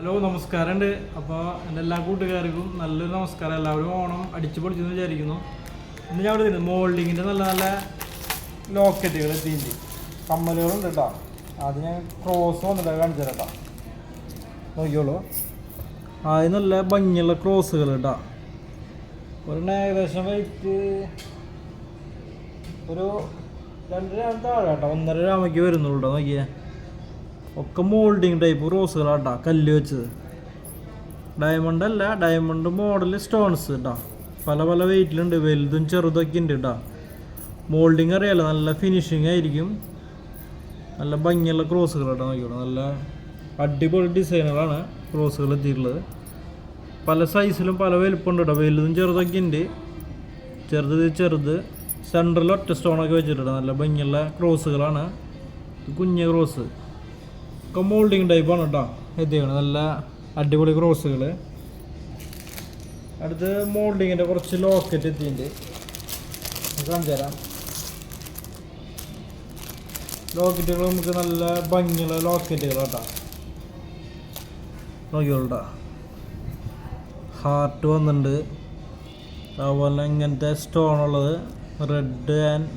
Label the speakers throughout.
Speaker 1: Hello നമസ്കാരമുണ്ട്. അപ്പോൾ എന്റെ എല്ലാ കൂട്ടുകാർക്കും നല്ലൊരു നമസ്കാരം. എല്ലാവരും ഓണം അടിച്ചു പൊളിച്ചെന്ന് വിചാരിക്കുന്നു. ഇന്ന് ഞാൻ ഇവിടെ മോൾഡിങ്ങിന്റെ നല്ല നല്ല ലോക്കറ്റുകൾ എത്തിയിട്ട് കമ്മലുകളുണ്ട് കേട്ടോ. അത് ഞാൻ ക്രോസ് വന്നിട്ട് കാണിച്ചു തരാം കേട്ടോ. നോക്കിയോളൂ ആദ്യം നല്ല ഭംഗിയുള്ള ക്രോസുകൾ കേട്ടോ. ഒരു ഏകദേശം വൈറ്റ് ഒരു രണ്ട് രാമ താഴെ കേട്ടോ. ഒന്നര രാമയ്ക്ക് വരുന്നുള്ളൂ കേട്ടോ. നോക്കിയേ. ഒക്കെ മോൾഡിങ് ടൈപ്പ് റോസുകളാണ് കേട്ടോ കല്ല് വെച്ചത്. ഡയമണ്ട് അല്ല ഡയമണ്ട് മോഡൽ സ്റ്റോൺസ് കേട്ടോ പല പല വെയിറ്റിലുണ്ട് വലുതും ചെറുതൊക്കെ ഉണ്ട് കേട്ടോ മോൾഡിങ് അറിയാലോ നല്ല ഫിനിഷിങ് ആയിരിക്കും. നല്ല ഭംഗിയുള്ള ക്രോസുകൾ കേട്ടോ നോക്കിയോളൂ നല്ല അടിപൊളി ഡിസൈനുകളാണ് ക്രോസുകൾ എത്തിയിട്ടുള്ളത്. പല സൈസിലും പല വലുപ്പമുണ്ട് കേട്ടോ വലുതും ചെറുതൊക്കെ ഉണ്ട് ചെറുത് ചെറുത്. സെന്ററിൽ ഒറ്റ സ്റ്റോണൊക്കെ വെച്ചിട്ടുണ്ട് നല്ല ഭംഗിയുള്ള ക്രോസുകളാണ് കുഞ്ഞ ക്രോസ് ഒക്കെ മോൾഡിങ് ടൈപ്പാണ് കേട്ടോ എത്തിക്കണം നല്ല അടിപൊളി ക്രോസുകൾ അടുത്ത് മോൾഡിങ്ങിന്റെ കുറച്ച് ലോക്കറ്റ് എത്തിയിട്ടുണ്ട്. കാണിച്ചു തരാം ലോക്കറ്റുകൾ നമുക്ക് നല്ല ഭംഗിയുള്ള ലോക്കറ്റുകൾ കേട്ടോ നോക്കിയോളൂട്ടാ ഹാർട്ട് വന്നിട്ടുണ്ട്. അതുപോലെ ഇങ്ങനത്തെ സ്റ്റോൺ ഉള്ളത്. റെഡ് ആൻഡ്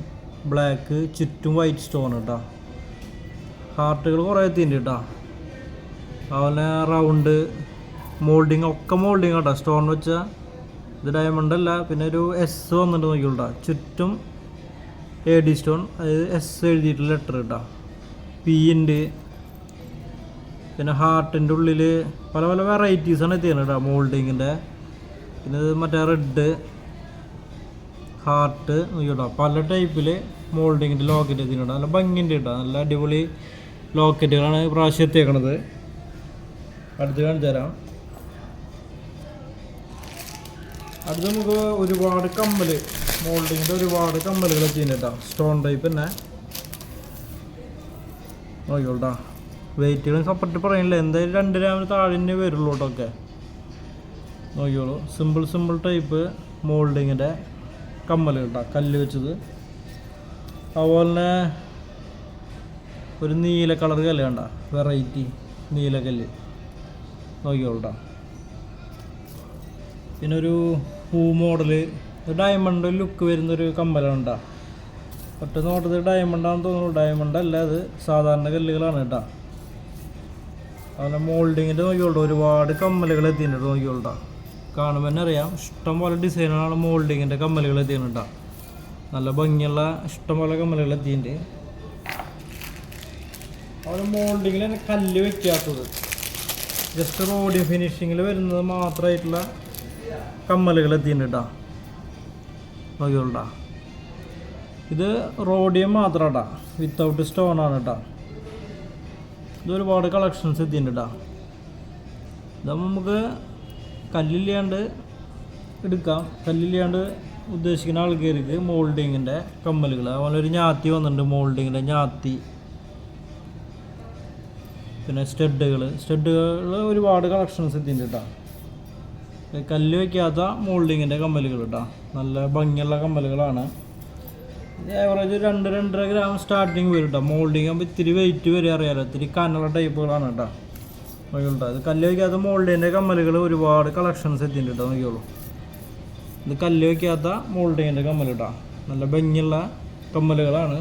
Speaker 1: ബ്ലാക്ക് ചുറ്റും വൈറ്റ് സ്റ്റോൺ കേട്ടോ ഹാർട്ടുകൾ കുറേ എത്തിയിട്ടുണ്ട് കേട്ടോ. അതുപോലെ റൗണ്ട് മോൾഡിങ് ഒക്കെ മോൾഡിങ് കേട്ടോ. സ്റ്റോൺ വെച്ചാൽ ഇത് ഡയമണ്ട് അല്ല പിന്നെ ഒരു എസ് വന്നിട്ട് നോക്കിയോട്ടാ ചുറ്റും എ ഡി സ്റ്റോൺ അതായത് എസ് എഴുതിയിട്ടുള്ള ലെറ്റർ കേട്ടോ. പി ഉണ്ട് പിന്നെ ഹാർട്ടിന്റെ ഉള്ളിൽ പല പല വെറൈറ്റീസാണ് എത്തിയത് കേട്ടോ മോൾഡിങ്ങിന്റെ. പിന്നെ ഇത് മറ്റേ റെഡ് ഹാർട്ട് നോക്കിയോട്ടോ പല ടൈപ്പിൽ മോൾഡിങ്ങിന്റെ ലോക്കറ്റ് എത്തിയിട്ടുണ്ട്. നല്ല ഭംഗിന്റെ കേട്ടോ. നല്ല അടിപൊളി ലോക്കറ്റുകളാണ് പ്രാവശ്യം എത്തിയേക്കണത്. അടുത്ത് കാണിച്ചു തരാം. അടുത്ത് നമുക്ക് ഒരുപാട് കമ്മൽ മോൾഡിങ്ങിന്റെ ഒരുപാട് കമ്മലുകൾ ചെയ്യുന്നുണ്ടോ സ്റ്റോൺ ടൈപ്പ് തന്നെ. നോക്കിക്കോട്ടാ. വെയിറ്റുകൾ സെപ്പറേറ്റ് പറയുന്നില്ല എന്തായാലും രണ്ട് രാവിലെ താഴെ വരുള്ളൂ കേട്ടോ ഒക്കെ. നോക്കിയോളൂ സിമ്പിൾ സിമ്പിൾ ടൈപ്പ് മോൾഡിങ്ങിന്റെ കമ്മൽ കേട്ടോ കല്ല് വെച്ചത്. അതുപോലെ തന്നെ ഒരു നീല കളർ കല്ല് കണ്ട? വെറൈറ്റി നീല നീലക്കല്ല് നോക്കിയോളൂട്ടാ പിന്നെ ഒരു പൂ മോഡൽ. ഡയമണ്ട് ലുക്ക് വരുന്നൊരു കമ്മലാണ് കേട്ടോ ഒറ്റ നോട്ടത്തിൽ ഡയമണ്ടാണെന്ന് തോന്നുന്നു. ഡയമണ്ട് അല്ല അത് സാധാരണ കല്ലുകളാണ് കേട്ടോ അതുപോലെ മോൾഡിങ്ങിന്റെ നോക്കിയോളൂ ഒരുപാട് കമ്മലുകൾ എത്തിയിട്ടുണ്ട് നോക്കിയോളട്ടാ കാണുമ്പോൾ തന്നെ അറിയാം. ഇഷ്ടംപോലെ ഡിസൈനാണ് മോൾഡിങ്ങിന്റെ കമ്മലുകൾ എത്തിയിട്ടുണ്ട് നല്ല ഭംഗിയുള്ള ഇഷ്ടംപോലെ കമ്മലുകൾ എത്തിയിട്ടുണ്ട്. അവിടെ മോൾഡിങ്ങിൽ തന്നെ കല്ല് വെക്കാത്തത് ജസ്റ്റ് റോഡി ഫിനിഷിങ്ങിൽ വരുന്നത് മാത്രമായിട്ടുള്ള കമ്മലുകൾ എത്തിയിട്ടാ കേട്ടോ നോക്കിയോളൂട്ടാ ഇത് റോഡിയം മാത്രാട്ടാ വിത്തൗട്ട് സ്റ്റോൺ ആണ് കേട്ടാ ഇത് ഒരുപാട് കളക്ഷൻസ് എത്തിയിട്ടാ ഇതാകുമ്പോൾ നമുക്ക് കല്ലില്ലാണ്ട് എടുക്കാം. കല്ലില്ലാണ്ട് ഉദ്ദേശിക്കുന്ന ആൾക്കാർക്ക് മോൾഡിങ്ങിന്റെ കമ്മലുകൾ അതുപോലെ ഒരു ഞാത്തി വന്നിട്ടുണ്ട് മോൾഡിങ്ങിന്റെ ഞാത്തി. പിന്നെ സ്റ്റഡുകൾ. സ്റ്റഡുകൾ ഒരുപാട് കളക്ഷൻസ് എത്തിയിട്ടുണ്ട് കേട്ടോ കല്ല് വയ്ക്കാത്ത മോൾഡിങ്ങിന്റെ കമ്മലുകൾ കേട്ടോ നല്ല ഭംഗിയുള്ള കമ്മലുകളാണ്. ഏവറേജ് രണ്ട് രണ്ടര ഗ്രാം സ്റ്റാർട്ടിങ് വരും കേട്ടോ മോൾഡിങ് ആകുമ്പോൾ ഇത്തിരി വെയിറ്റ് വരെ അറിയാലോ. ഇത്തിരി കനുള്ള ടൈപ്പുകളാണ് കേട്ടോ നോക്കിയോളൂ ഇത് കല്ല് വയ്ക്കാത്ത മോൾഡിന്റെ കമ്മലുകൾ ഒരുപാട് കളക്ഷൻസ് എത്തിയിട്ടുണ്ട് കേട്ടോ നോക്കിയോളൂ ഇത് കല്ല് വയ്ക്കാത്ത മോൾഡിങ്ങിന്റെ കമ്മൽ കേട്ടോ നല്ല ഭംഗിയുള്ള കമ്മലുകളാണ്.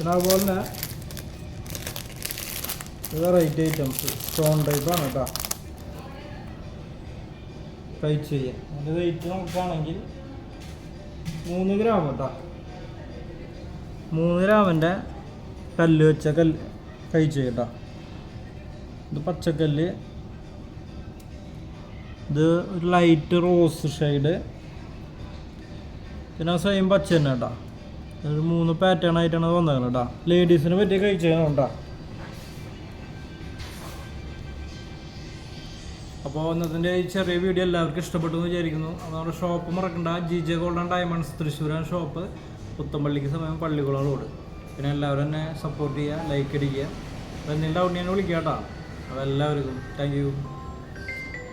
Speaker 1: അതുപോലെ തന്നെ വെറൈറ്റി ഐറ്റംസ് സ്റ്റോൺ ടൈപ്പാണ് കേട്ടോ കഴിച്ച് ചെയ്യാം. അതിന്റെ വെയിറ്റ് നോക്കുകയാണെങ്കിൽ മൂന്ന് ഗ്രാം കേട്ടോ മൂന്ന് ഗ്രാമിന്റെ കല്ല് വെച്ച കല്ല് കഴിച്ച് കേട്ടോ ഇത് പച്ചക്കല്ല്. ഇത് ഒരു ലൈറ്റ് റോസ് ഷെയ്ഡ് പിന്നെ സെയിം പച്ച തന്നെ കേട്ടോ ഒരു മൂന്ന് പാറ്റേൺ ആയിട്ടാണ് വന്നത് കേട്ടോ ലേഡീസിന് പറ്റിയ കഴിച്ചാണ് അപ്പോൾ ഇന്നത്തെ ഈ ചെറിയ വീഡിയോ എല്ലാവർക്കും ഇഷ്ടപ്പെട്ടു എന്ന് വിചാരിക്കുന്നു. അപ്പോൾ നമ്മുടെ ഷോപ്പ് മറക്കണ്ട. ജി ജെ ഗോൾഡൻ ഡയമണ്ട്സ് തൃശ്ശൂരാണ് ഷോപ്പ് പുത്തമ്പള്ളിക്ക് സമയം പള്ളിക്കുളം റോഡ് പിന്നെ എല്ലാവരും എന്നെ സപ്പോർട്ട് ചെയ്യുക ലൈക്ക് അടിക്കുക. അപ്പോൾ എന്തെങ്കിലും ഡൗട്ട് ഞാൻ വിളിക്കാം കേട്ടോ അപ്പോൾ എല്ലാവർക്കും താങ്ക്